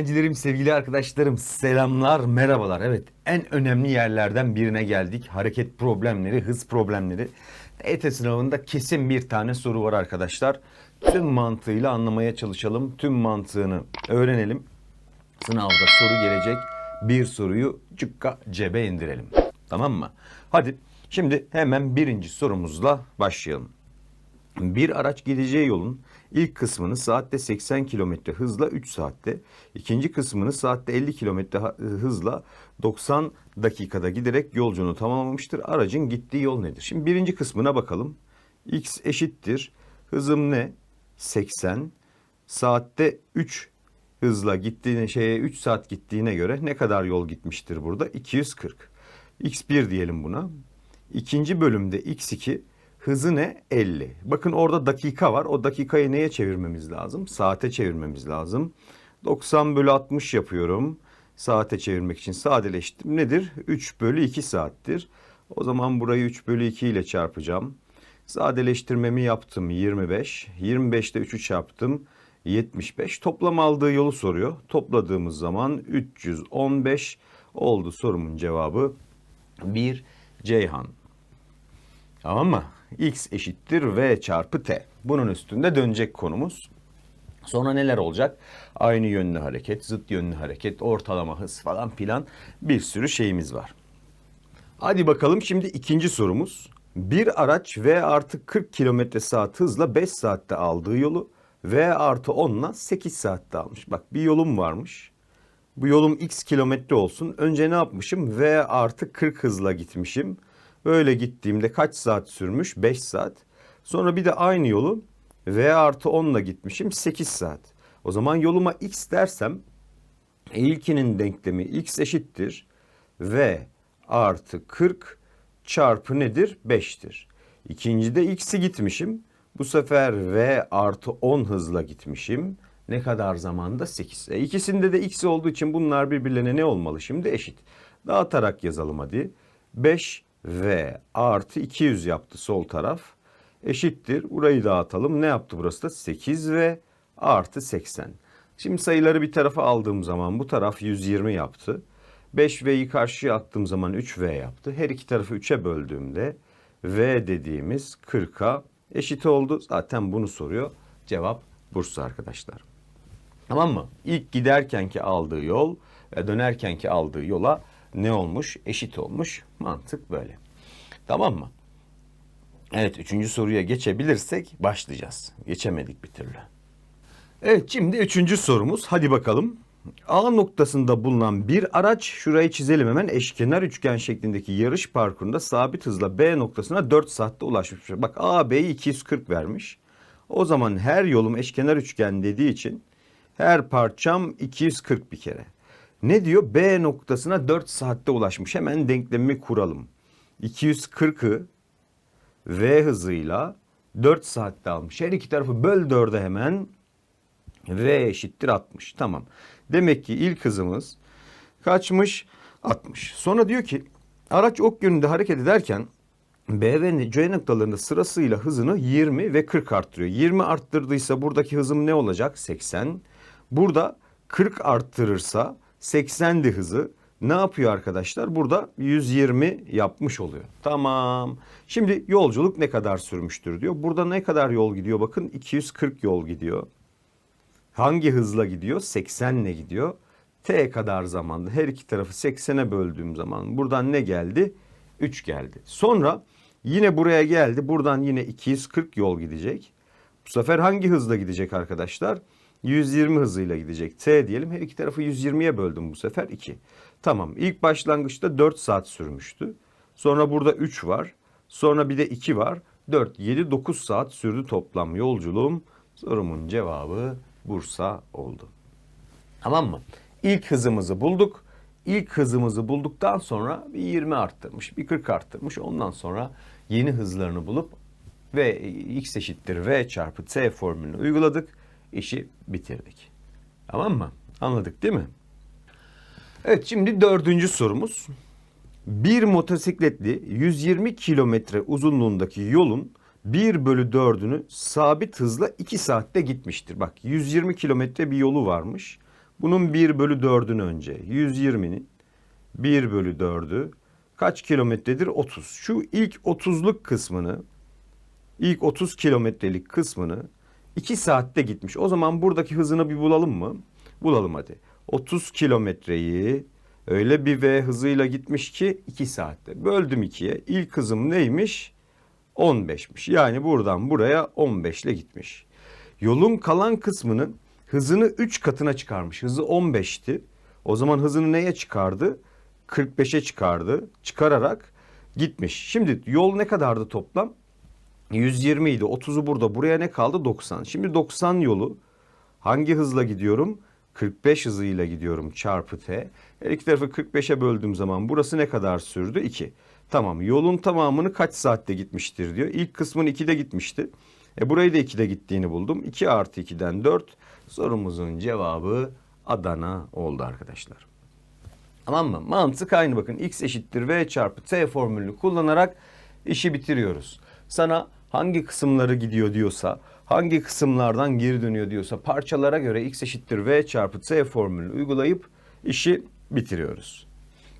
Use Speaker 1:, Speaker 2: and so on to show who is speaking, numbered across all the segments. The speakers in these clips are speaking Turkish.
Speaker 1: öğrencilerim, sevgili arkadaşlarım, selamlar, merhabalar. Evet, en önemli yerlerden birine geldik. Hareket problemleri, hız problemleri. EYT sınavında kesin bir tane soru var arkadaşlar. Tüm mantığıyla anlamaya çalışalım. Tüm mantığını öğrenelim. Sınavda soru gelecek. Bir soruyu cukka cebe indirelim. Tamam mı? Hadi şimdi hemen birinci sorumuzla başlayalım. Bir araç gideceği yolun ilk kısmını saatte 80 km hızla 3 saatte, ikinci kısmını saatte 50 km hızla 90 dakikada giderek yolculuğunu tamamlamıştır. Aracın gittiği yol nedir? Şimdi birinci kısmına bakalım. X eşittir. Hızım ne? 80. Saatte 3 hızla gittiğine şeye 3 saat gittiğine göre ne kadar yol gitmiştir burada? 240. X1 diyelim buna. İkinci bölümde x2 hızı ne? 50. Bakın orada dakika var. O dakikayı neye çevirmemiz lazım? Saate çevirmemiz lazım. 90 bölü 60 yapıyorum. Saate çevirmek için sadeleştim. Nedir? 3 bölü 2 saattir. O zaman burayı 3 bölü 2 ile çarpacağım. Sadeleştirmemi yaptım 25. 25'te 3'ü çarptım. 75. Toplam aldığı yolu soruyor. Topladığımız zaman 315 oldu sorumun cevabı. 1 Ceyhan. Tamam mı? X eşittir V çarpı T. Bunun üstünde dönecek konumuz. Sonra neler olacak? Aynı yönlü hareket, zıt yönlü hareket, ortalama hız falan filan bir sürü şeyimiz var. Hadi bakalım şimdi ikinci sorumuz. Bir araç V artı 40 km saat hızla 5 saatte aldığı yolu V artı 10 ile 8 saatte almış. Bak bir yolum varmış. Bu yolum x kilometre olsun. Önce ne yapmışım? V artı 40 hızla gitmişim. Böyle gittiğimde kaç saat sürmüş? 5 saat. Sonra bir de aynı yolu V artı 10 ile gitmişim. 8 saat. O zaman yoluma x dersem ilkinin denklemi x eşittir. V artı 40 çarpı nedir? 5'tir. İkincide x'i gitmişim. Bu sefer v artı 10 hızla gitmişim. Ne kadar zamanda? 8. E, ikisinde de x olduğu için bunlar birbirlerine ne olmalı şimdi? Eşit. Dağıtarak yazalım hadi. 5v artı 200 yaptı sol taraf. Eşittir. Burayı dağıtalım. Ne yaptı burası da? 8v artı 80. Şimdi sayıları bir tarafa aldığım zaman bu taraf 120 yaptı. 5V'yi karşıya attığım zaman 3V yaptı. Her iki tarafı 3'e böldüğümde V dediğimiz 40'a eşit oldu. Zaten bunu soruyor. Cevap Bursa arkadaşlar. Tamam mı? İlk giderkenki aldığı yol ve dönerkenki aldığı yola ne olmuş? Eşit olmuş. Mantık böyle. Tamam mı? Evet üçüncü soruya geçebilirsek başlayacağız. Geçemedik bir türlü. Evet şimdi üçüncü sorumuz. Hadi bakalım. A noktasında bulunan bir araç, şurayı çizelim hemen, eşkenar üçgen şeklindeki yarış parkurunda sabit hızla B noktasına 4 saatte ulaşmış. Bak A, B'yi 240 vermiş. O zaman her yolum eşkenar üçgen dediği için her parçam 240 bir kere. Ne diyor? B noktasına 4 saatte ulaşmış. Hemen denklemimi kuralım. 240'ı V hızıyla 4 saatte almış. Her iki tarafı böl 4'e hemen V eşittir 60. Tamam. Demek ki ilk hızımız kaçmış? 60. Sonra diyor ki araç ok yönünde hareket ederken B ve C noktalarında sırasıyla hızını 20 ve 40 arttırıyor. 20 arttırdıysa buradaki hızım ne olacak? 80. Burada 40 arttırırsa 80'di hızı. Ne yapıyor arkadaşlar? Burada 120 yapmış oluyor. Tamam. Şimdi yolculuk ne kadar sürmüştür diyor. Burada ne kadar yol gidiyor? Bakın 240 yol gidiyor. Hangi hızla gidiyor? 80 ile gidiyor. T kadar zamanda her iki tarafı 80'e böldüğüm zaman buradan ne geldi? 3 geldi. Sonra yine buraya geldi. Buradan yine 240 yol gidecek. Bu sefer hangi hızla gidecek arkadaşlar? 120 hızıyla gidecek. T diyelim. Her iki tarafı 120'ye böldüm bu sefer 2. Tamam. İlk başlangıçta 4 saat sürmüştü. Sonra burada 3 var. Sonra bir de 2 var. 4, 7, 9 saat sürdü toplam yolculuğum. Sorumun cevabı Bursa oldu. Tamam mı? İlk hızımızı bulduk. İlk hızımızı bulduktan sonra bir 20 arttırmış, bir 40 arttırmış. Ondan sonra yeni hızlarını bulup ve x eşittir v çarpı t formülünü uyguladık. İşi bitirdik. Tamam mı? Anladık değil mi? Evet şimdi dördüncü sorumuz. Bir motosikletli 120 kilometre uzunluğundaki yolun 1 bölü 4'ünü sabit hızla 2 saatte gitmiştir. Bak 120 kilometre bir yolu varmış. Bunun 1 bölü 4'ün önce 120'nin 1 bölü 4'ü kaç kilometredir? 30. Şu ilk 30'luk kısmını ilk 30 kilometrelik kısmını 2 saatte gitmiş. O zaman buradaki hızını bir bulalım mı? Bulalım hadi. 30 kilometreyi öyle bir V hızıyla gitmiş ki 2 saatte. Böldüm 2'ye. İlk hızım neymiş? 15'miş. Yani buradan buraya 15 ile gitmiş. Yolun kalan kısmının hızını 3 katına çıkarmış. Hızı 15'ti. O zaman hızını neye çıkardı? 45'e çıkardı. Çıkararak gitmiş. Şimdi yol ne kadardı toplam? 120 idi. 30'u burada. Buraya ne kaldı? 90. Şimdi 90 yolu hangi hızla gidiyorum? 45 hızıyla gidiyorum çarpı t. Her iki tarafı 45'e böldüğüm zaman burası ne kadar sürdü? 2. Tamam yolun tamamını kaç saatte gitmiştir diyor. İlk kısmını 2'de gitmişti. E burayı da 2'de gittiğini buldum. 2 artı 2'den 4. Sorumuzun cevabı Adana oldu arkadaşlar. Tamam mı? Mantık aynı bakın. X eşittir V çarpı T formülünü kullanarak işi bitiriyoruz. Sana hangi kısımları gidiyor diyorsa, hangi kısımlardan geri dönüyor diyorsa parçalara göre X eşittir V çarpı T formülünü uygulayıp işi bitiriyoruz.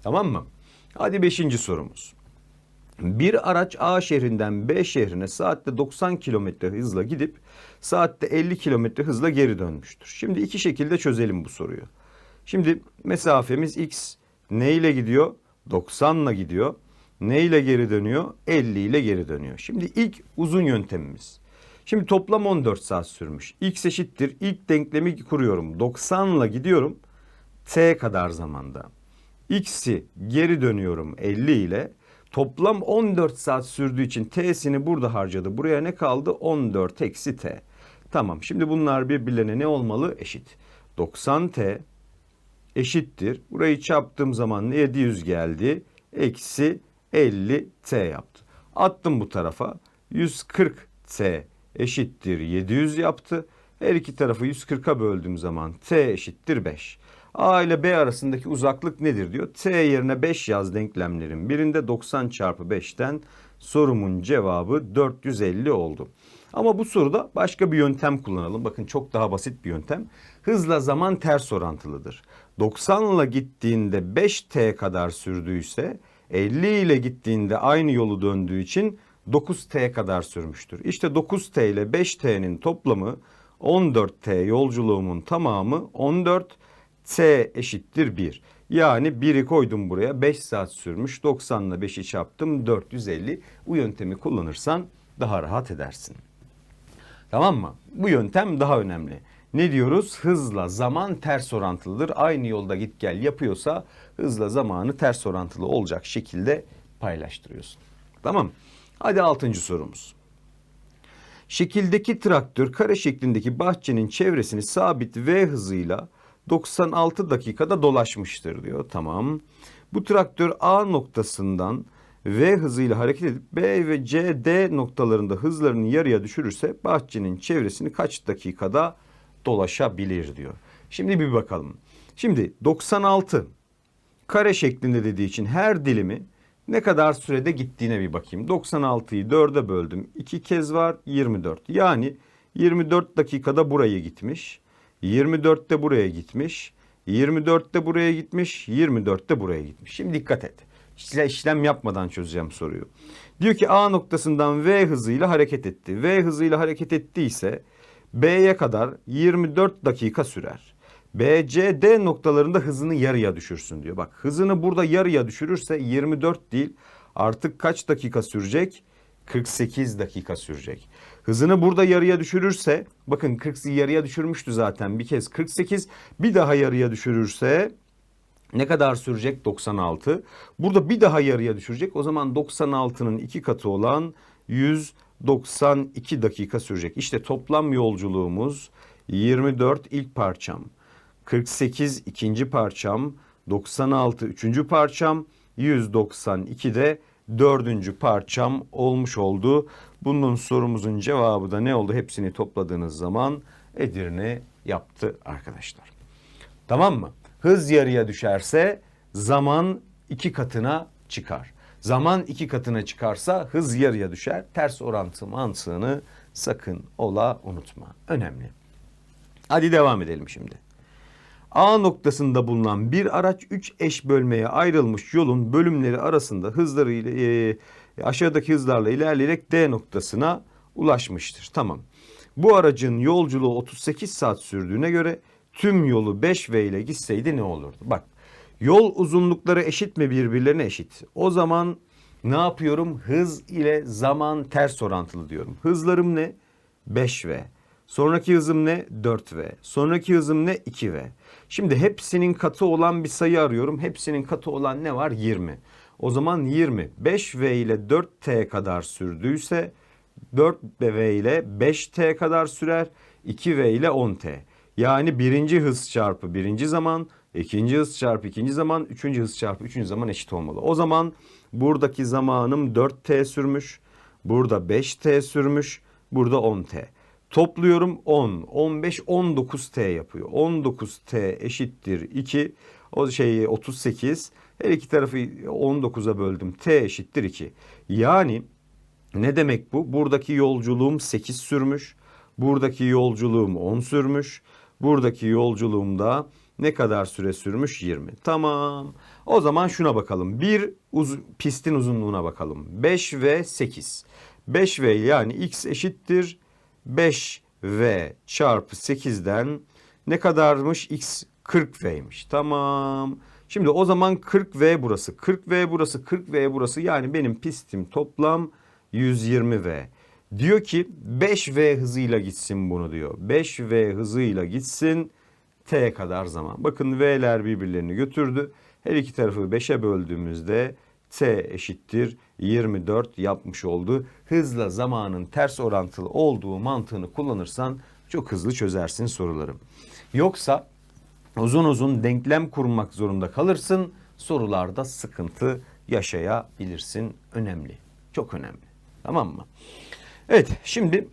Speaker 1: Tamam mı? Hadi beşinci sorumuz. Bir araç A şehrinden B şehrine saatte 90 kilometre hızla gidip saatte 50 kilometre hızla geri dönmüştür. Şimdi iki şekilde çözelim bu soruyu. Şimdi mesafemiz x ne ile gidiyor? 90 ile gidiyor. Ne ile geri dönüyor? 50 ile geri dönüyor. Şimdi ilk uzun yöntemimiz. Şimdi toplam 14 saat sürmüş. X eşittir. İlk denklemi kuruyorum. 90 ile gidiyorum. T kadar zamanda. X'i geri dönüyorum 50 ile. Toplam 14 saat sürdüğü için T'sini burada harcadı. Buraya ne kaldı? 14 eksi T. Tamam şimdi bunlar birbirlerine ne olmalı? Eşit. 90T eşittir. Burayı çarptığım zaman 700 geldi. Eksi 50T yaptı. Attım bu tarafa. 140T eşittir 700 yaptı. Her iki tarafı 140'a böldüğüm zaman T eşittir 5. A ile B arasındaki uzaklık nedir diyor. T yerine 5 yaz denklemlerin birinde 90 çarpı 5'ten sorumun cevabı 450 oldu. Ama bu soruda başka bir yöntem kullanalım. Bakın çok daha basit bir yöntem. Hızla zaman ters orantılıdır. 90 ile gittiğinde 5t kadar sürdüyse 50 ile gittiğinde aynı yolu döndüğü için 9t kadar sürmüştür. İşte 9t ile 5t'nin toplamı 14t yolculuğumun tamamı 14 t eşittir 1. Yani 1'i koydum buraya 5 saat sürmüş 90 ile 5'i çarptım 450. Bu yöntemi kullanırsan daha rahat edersin. Tamam mı? Bu yöntem daha önemli. Ne diyoruz? Hızla zaman ters orantılıdır. Aynı yolda git gel yapıyorsa hızla zamanı ters orantılı olacak şekilde paylaştırıyorsun. Tamam. Hadi altıncı sorumuz. Şekildeki traktör kare şeklindeki bahçenin çevresini sabit V hızıyla 96 dakikada dolaşmıştır diyor. Tamam. Bu traktör A noktasından V hızıyla hareket edip B ve C, D noktalarında hızlarını yarıya düşürürse bahçenin çevresini kaç dakikada dolaşabilir diyor. Şimdi bir bakalım. Şimdi 96 kare şeklinde dediği için her dilimi ne kadar sürede gittiğine bir bakayım. 96'yı 4'e böldüm. 2 kez var 24. Yani 24 dakikada buraya gitmiş. 24'te buraya gitmiş. 24'te buraya gitmiş. 24'te buraya gitmiş. Şimdi dikkat et. İşlem yapmadan çözeceğim soruyu. Diyor ki A noktasından V hızıyla hareket etti. V hızıyla hareket ettiyse B'ye kadar 24 dakika sürer. B, C, D noktalarında hızını yarıya düşürsün diyor. Bak hızını burada yarıya düşürürse 24 değil artık kaç dakika sürecek? 48 dakika sürecek. Hızını burada yarıya düşürürse bakın 40 yarıya düşürmüştü zaten bir kez 48 bir daha yarıya düşürürse ne kadar sürecek? 96. Burada bir daha yarıya düşürecek. O zaman 96'nın iki katı olan 192 dakika sürecek. İşte toplam yolculuğumuz 24 ilk parçam. 48 ikinci parçam. 96 üçüncü parçam. 192 de dördüncü parçam olmuş oldu. Bunun sorumuzun cevabı da ne oldu? Hepsini topladığınız zaman Edirne yaptı arkadaşlar. Tamam mı? Hız yarıya düşerse zaman iki katına çıkar. Zaman iki katına çıkarsa hız yarıya düşer. Ters orantı mantığını sakın ola unutma. Önemli. Hadi devam edelim şimdi. A noktasında bulunan bir araç 3 eş bölmeye ayrılmış yolun bölümleri arasında hızları ile e, aşağıdaki hızlarla ilerleyerek D noktasına ulaşmıştır. Tamam. Bu aracın yolculuğu 38 saat sürdüğüne göre tüm yolu 5V ile gitseydi ne olurdu? Bak yol uzunlukları eşit mi birbirlerine eşit? O zaman ne yapıyorum? Hız ile zaman ters orantılı diyorum. Hızlarım ne? 5V. Sonraki hızım ne? 4V. Sonraki hızım ne? 2V. Şimdi hepsinin katı olan bir sayı arıyorum. Hepsinin katı olan ne var? 20. O zaman 20. 5V ile 4T kadar sürdüyse 4V ile 5T kadar sürer. 2V ile 10T. Yani birinci hız çarpı birinci zaman, ikinci hız çarpı ikinci zaman, üçüncü hız çarpı üçüncü zaman eşit olmalı. O zaman buradaki zamanım 4T sürmüş. Burada 5T sürmüş. Burada 10T. Topluyorum 10, 15, 19T yapıyor. 19T eşittir 2. O şey 38. Her iki tarafı 19'a böldüm. T eşittir 2. Yani ne demek bu? Buradaki yolculuğum 8 sürmüş. Buradaki yolculuğum 10 sürmüş. Buradaki yolculuğumda ne kadar süre sürmüş? 20. Tamam. O zaman şuna bakalım. Bir uz pistin uzunluğuna bakalım. 5 ve 8. 5 ve yani x eşittir 5v çarpı 8'den ne kadarmış? x 40v'ymiş. Tamam. Şimdi o zaman 40v burası, 40v burası, 40v burası. Yani benim pistim toplam 120v. Diyor ki 5v hızıyla gitsin bunu diyor. 5v hızıyla gitsin t kadar zaman. Bakın v'ler birbirlerini götürdü. Her iki tarafı 5'e böldüğümüzde t eşittir 24 yapmış oldu. Hızla zamanın ters orantılı olduğu mantığını kullanırsan çok hızlı çözersin soruları. Yoksa uzun uzun denklem kurmak zorunda kalırsın. Sorularda sıkıntı yaşayabilirsin. Önemli. Çok önemli. Tamam mı? Evet şimdi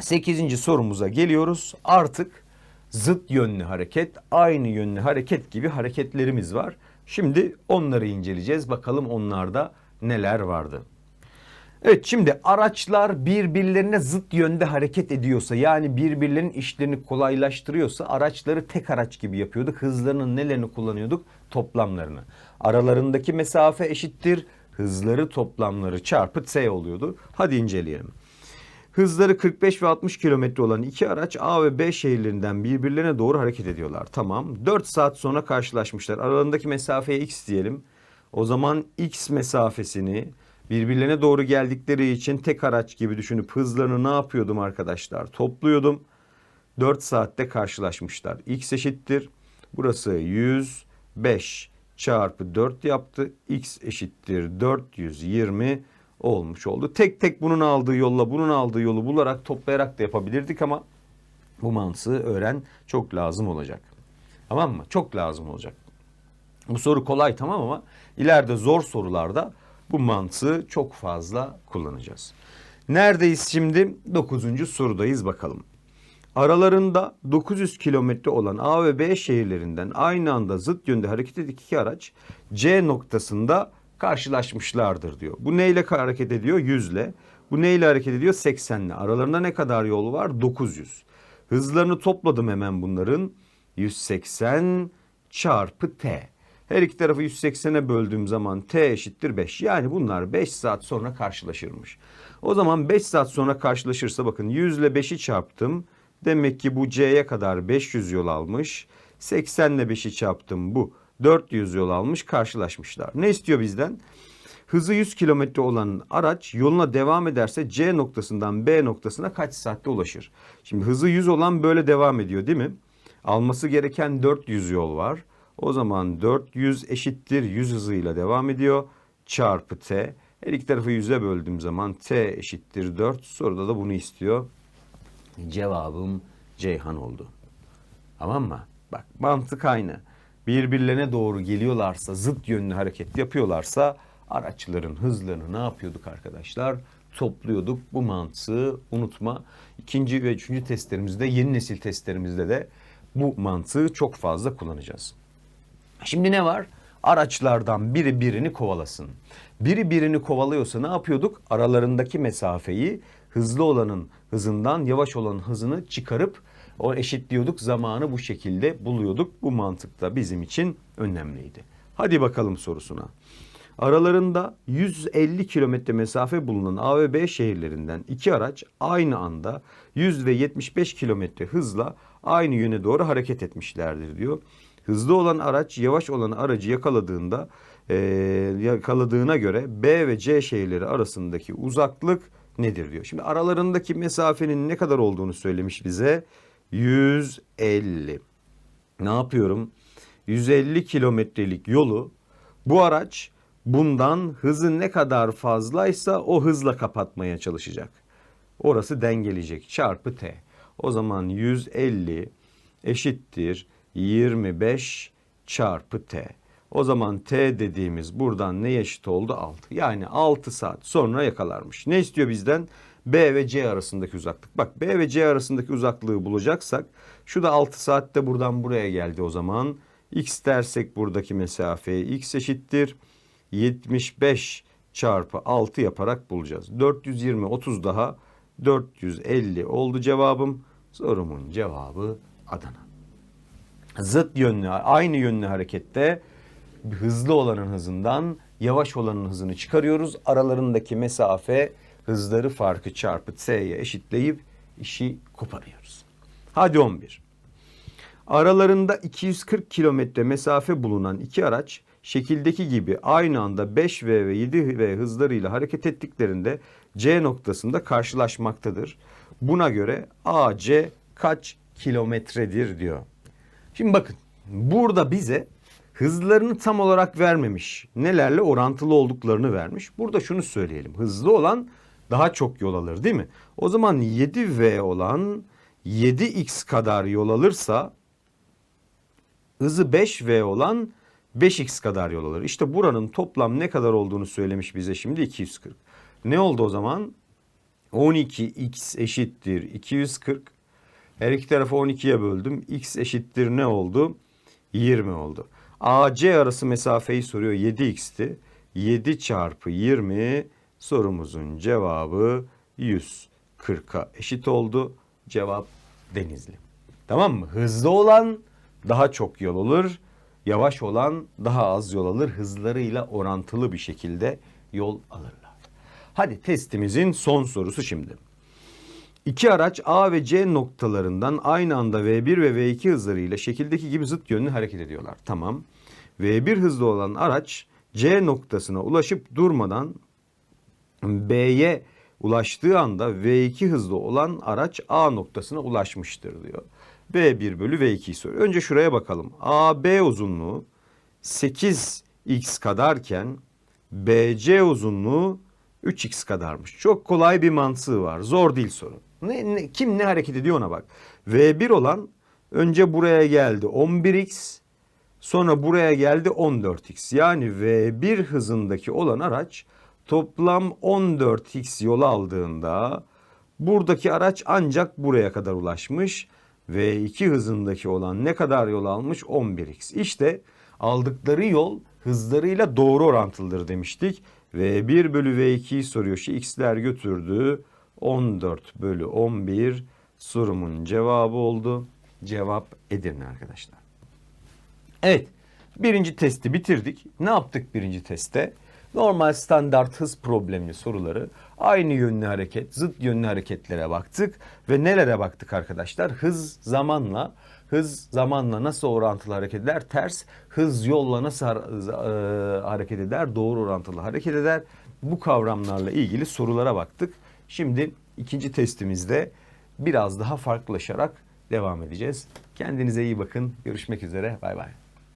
Speaker 1: 8. sorumuza geliyoruz. Artık zıt yönlü hareket, aynı yönlü hareket gibi hareketlerimiz var. Şimdi onları inceleyeceğiz. Bakalım onlarda neler vardı. Evet şimdi araçlar birbirlerine zıt yönde hareket ediyorsa yani birbirlerinin işlerini kolaylaştırıyorsa araçları tek araç gibi yapıyorduk. Hızlarının nelerini kullanıyorduk? Toplamlarını. Aralarındaki mesafe eşittir. Hızları toplamları çarpı t oluyordu. Hadi inceleyelim. Hızları 45 ve 60 kilometre olan iki araç A ve B şehirlerinden birbirlerine doğru hareket ediyorlar. Tamam. 4 saat sonra karşılaşmışlar. Aralarındaki mesafeye x diyelim. O zaman x mesafesini birbirlerine doğru geldikleri için tek araç gibi düşünüp hızlarını ne yapıyordum arkadaşlar? Topluyordum. 4 saatte karşılaşmışlar. X eşittir. Burası 105 çarpı 4 yaptı. X eşittir 420 olmuş oldu. Tek tek bunun aldığı yolla bunun aldığı yolu bularak toplayarak da yapabilirdik ama bu mantığı öğren çok lazım olacak. Tamam mı? Çok lazım olacak. Bu soru kolay tamam ama ileride zor sorularda bu mantığı çok fazla kullanacağız. Neredeyiz şimdi? 9. sorudayız bakalım. Aralarında 900 kilometre olan A ve B şehirlerinden aynı anda zıt yönde hareket eden iki araç C noktasında karşılaşmışlardır diyor. Bu neyle hareket ediyor? 100 ile. Bu neyle hareket ediyor? 80 ile. Aralarında ne kadar yol var? 900. Hızlarını topladım hemen bunların. 180 çarpı T. Her iki tarafı 180'e böldüğüm zaman T eşittir 5. Yani bunlar 5 saat sonra karşılaşırmış. O zaman 5 saat sonra karşılaşırsa bakın 100 ile 5'i çarptım. Demek ki bu C'ye kadar 500 yol almış. 80 ile 5'i çarptım bu 400 yol almış karşılaşmışlar. Ne istiyor bizden? Hızı 100 kilometre olan araç yoluna devam ederse C noktasından B noktasına kaç saatte ulaşır? Şimdi hızı 100 olan böyle devam ediyor değil mi? Alması gereken 400 yol var. O zaman 400 eşittir 100 hızıyla devam ediyor. Çarpı T. Her iki tarafı 100'e böldüğüm zaman T eşittir 4. Soruda da bunu istiyor. Cevabım Ceyhan oldu. Tamam mı? Bak mantık aynı. Birbirlerine doğru geliyorlarsa, zıt yönlü hareket yapıyorlarsa araçların hızlarını ne yapıyorduk arkadaşlar? Topluyorduk. Bu mantığı unutma. İkinci ve üçüncü testlerimizde, yeni nesil testlerimizde de bu mantığı çok fazla kullanacağız. Şimdi ne var? Araçlardan biri birini kovalasın. Biri birini kovalıyorsa ne yapıyorduk? Aralarındaki mesafeyi hızlı olanın hızından yavaş olanın hızını çıkarıp O eşitliyorduk zamanı bu şekilde buluyorduk. Bu mantık da bizim için önemliydi. Hadi bakalım sorusuna. Aralarında 150 kilometre mesafe bulunan A ve B şehirlerinden iki araç aynı anda 100 ve 75 kilometre hızla aynı yöne doğru hareket etmişlerdir diyor. Hızlı olan araç yavaş olan aracı yakaladığında eee, yakaladığına göre B ve C şehirleri arasındaki uzaklık nedir diyor. Şimdi aralarındaki mesafenin ne kadar olduğunu söylemiş bize. 150. Ne yapıyorum? 150 kilometrelik yolu bu araç bundan hızı ne kadar fazlaysa o hızla kapatmaya çalışacak. Orası dengeleyecek. Çarpı t. O zaman 150 eşittir 25 çarpı t. O zaman t dediğimiz buradan ne eşit oldu? 6. Yani 6 saat sonra yakalarmış. Ne istiyor bizden? B ve C arasındaki uzaklık. Bak B ve C arasındaki uzaklığı bulacaksak şu da 6 saatte buradan buraya geldi o zaman. X dersek buradaki mesafeye x eşittir. 75 çarpı 6 yaparak bulacağız. 420 30 daha 450 oldu cevabım. Sorumun cevabı Adana. Zıt yönlü, aynı yönlü harekette hızlı olanın hızından yavaş olanın hızını çıkarıyoruz. Aralarındaki mesafe hızları farkı çarpı t'ye eşitleyip işi koparıyoruz. Hadi 11. Aralarında 240 kilometre mesafe bulunan iki araç şekildeki gibi aynı anda 5V ve 7V hızlarıyla hareket ettiklerinde C noktasında karşılaşmaktadır. Buna göre AC kaç kilometredir diyor. Şimdi bakın burada bize hızlarını tam olarak vermemiş. Nelerle orantılı olduklarını vermiş. Burada şunu söyleyelim. Hızlı olan daha çok yol alır değil mi? O zaman 7V olan 7X kadar yol alırsa hızı 5V olan 5X kadar yol alır. İşte buranın toplam ne kadar olduğunu söylemiş bize şimdi 240. Ne oldu o zaman? 12X eşittir 240. Her iki tarafı 12'ye böldüm. X eşittir ne oldu? 20 oldu. AC arası mesafeyi soruyor 7x'ti. 7 çarpı 20 sorumuzun cevabı 140'a eşit oldu. Cevap Denizli. Tamam mı? Hızlı olan daha çok yol alır. Yavaş olan daha az yol alır. Hızlarıyla orantılı bir şekilde yol alırlar. Hadi testimizin son sorusu şimdi. İki araç A ve C noktalarından aynı anda V1 ve V2 hızlarıyla şekildeki gibi zıt yönlü hareket ediyorlar. Tamam. V1 hızlı olan araç C noktasına ulaşıp durmadan B'ye ulaştığı anda V2 hızlı olan araç A noktasına ulaşmıştır diyor. V1 bölü V2'yi soruyor. Önce şuraya bakalım. AB uzunluğu 8x kadarken BC uzunluğu 3x kadarmış. Çok kolay bir mantığı var. Zor değil soru. Ne, ne- kim ne hareket ediyor ona bak. V1 olan önce buraya geldi 11x sonra buraya geldi 14x. Yani V1 hızındaki olan araç toplam 14x yol aldığında buradaki araç ancak buraya kadar ulaşmış. V2 hızındaki olan ne kadar yol almış? 11x. İşte aldıkları yol hızlarıyla doğru orantılıdır demiştik. V1 bölü V2'yi soruyor. Şu x'ler götürdü. 14 bölü 11 sorumun cevabı oldu. Cevap Edirne arkadaşlar. Evet. Birinci testi bitirdik. Ne yaptık birinci testte? Normal standart hız problemli soruları aynı yönlü hareket, zıt yönlü hareketlere baktık ve nelere baktık arkadaşlar? Hız zamanla, hız zamanla nasıl orantılı hareket eder? Ters, hız yolla nasıl e, hareket eder? Doğru orantılı hareket eder. Bu kavramlarla ilgili sorulara baktık. Şimdi ikinci testimizde biraz daha farklılaşarak devam edeceğiz. Kendinize iyi bakın. Görüşmek üzere. Bay bay.